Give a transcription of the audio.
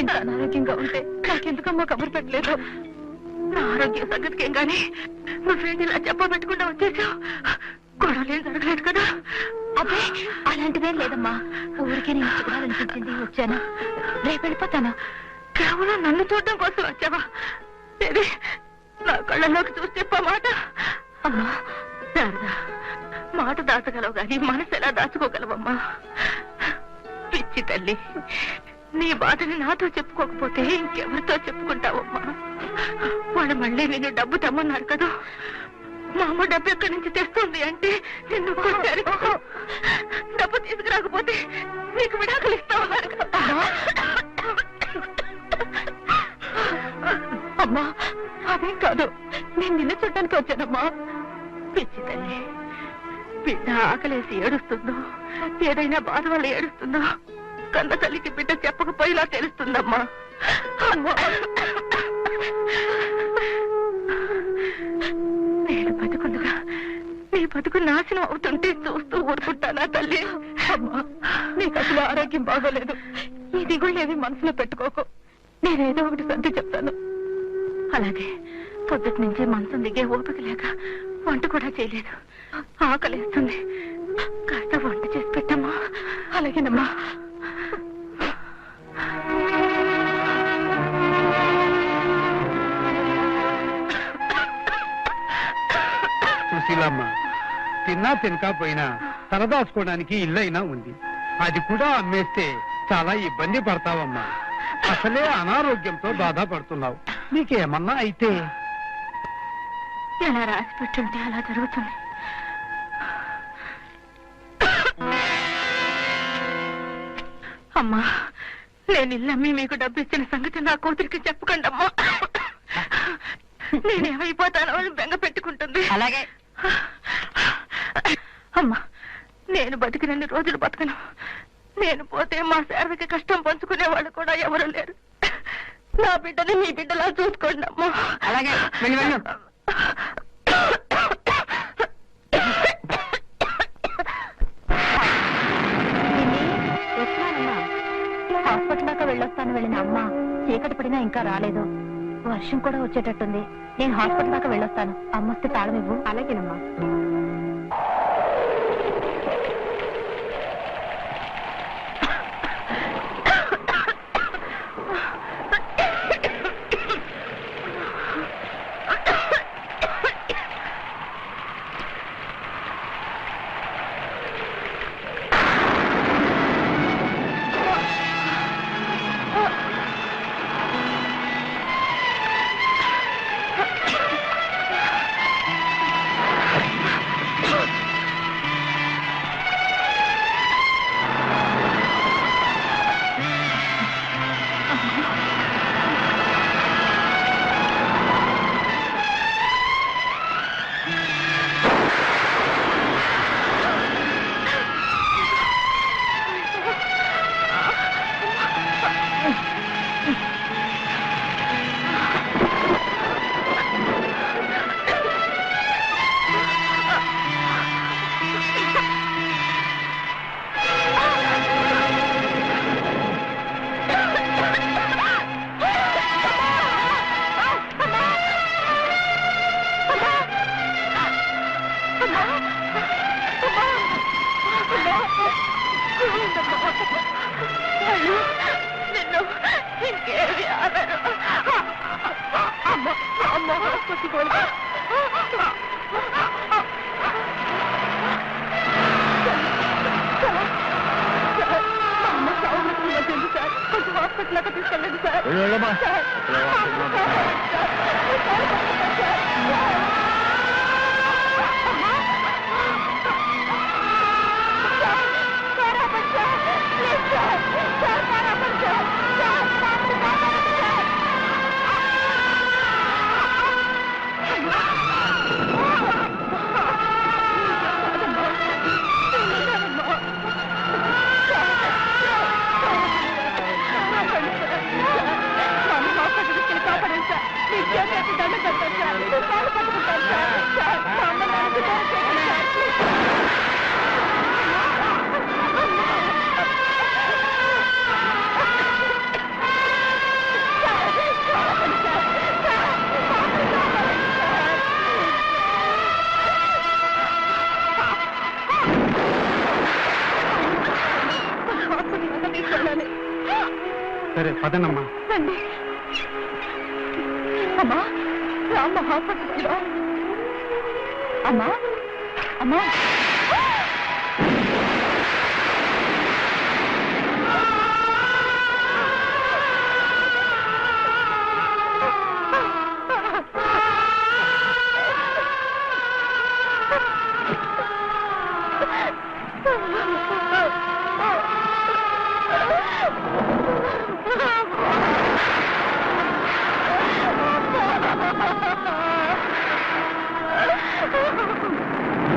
ఇంత అనారోగ్యంగా ఉంటే నాకెందుకమ్మా కబురు పెట్టలేదు? నా ఆరోగ్య సంగతికి ఏం గాని నువ్వేంటి ఇలా చెప్పబెట్టకుండా వచ్చేసావు? అలాంటిదేం లేదమ్మా. ఊరికే నేను చూడాలనిపించింది. వచ్చాను. రేపు వెళ్ళిపోతాను. కేవలం నన్ను చూడడం కోసం వచ్చావా? సరే నా కళ్ళలోకి చూసి చెప్పా మాట. అమ్మా శారదా మాట దాచగలవు గాని మనసు ఎలా దాచుకోగలవమ్మా? పిచ్చి తల్లి నీ బాధని నాతో చెప్పుకోకపోతే ఇంకెవరితో చెప్పుకుంటావమ్మా? వాళ్ళు మళ్ళీ నేను డబ్బు తెమ్మన్నారు కదా? మా అమ్మ డబ్బు ఎక్కడి నుంచి తెస్తుంది అంటే నిన్ను కొట్టారు. డబ్బు తీసుకురాకపోతే నీకు విడాకులు ఇస్తా ఉన్నారు కదా అమ్మా అదేం కాదు. నేను నిన్న చూడటానికి వచ్చానమ్మా. పిచ్చి తల్లి బిడ్డ ఆకలేసి ఏడుస్తుందో ఏదైనా బాధ వల్ల ఏడుస్తుందో కన్న తల్లికి బిడ్డ చెప్పకపోయేలా తెలుస్తుందమ్మా. అమ్మా. నీ బతుకు నాశనం అవుతుంటే చూస్తూ ఊరుకుంటానా తల్లి? అమ్మా నీకు అసలు ఆరోగ్యం బాగోలేదు. ఈ దిగుళ్ళేవి మనసులో పెట్టుకోకు. నేనేదో ఒకటి సర్ది చెప్తాను. అలాగే పొద్దుటి నుంచి మనసు దిగే ఓపిక లేక వంట కూడా చేయలేదు. ఆకలేస్తుంది. కాస్త వంట చేసి పెట్టమ్మా. అలాగేనమ్మా. తిన్నా తినకపోయినా తలదాచుకోవడానికి ఇల్లైనా ఉంది. అది కూడా అమ్మేస్తే చాలా ఇబ్బంది పడతావమ్మా. అసలే అనారోగ్యంతో బాధపడుతున్నావు. నీకేమన్నా అయితే? ఎలా రాసి పెట్టుంటే అలా జరుగుతుంది. అమ్మా నేను ఇల్లమ్మి మీకు డబ్బు ఇచ్చిన సంగతి నా కూతురికి చెప్పకండి అమ్మా నేనేమైపోతానో అని బెంగ పెట్టుకుంటుంది. అలాగే. అమ్మా నేను బతికినన్ని రోజులు బతకను. నేను పోతే మా సేవకి కష్టం పంచుకునే వాళ్ళు కూడా ఎవరు లేరు. నా బిడ్డని మీ బిడ్డలా చూసుకోండి అమ్మా. అలాగే. హాస్పిటల్ దాకా వెళ్ళొస్తాను వెళ్ళిన అమ్మ చీకటి పడినా ఇంకా రాలేదు. వర్షం కూడా వచ్చేటట్టుంది. నేను హాస్పిటల్ దాకా వెళ్ళొస్తాను. అమ్మ వస్తే తాళం ఇవ్వు. అలాగేనమ్మా. అమ్మ కొట్టుకోలేదు అమ్మ సాగు సార్ కొంచెం హాస్పిటల్ దాకా తీసుకెళ్ళండి సార్ సార్. సరే పదనమ్మా రండి. అమ్మా రామ్మ హాస్పిటల్ అమ్మా అమ్మా.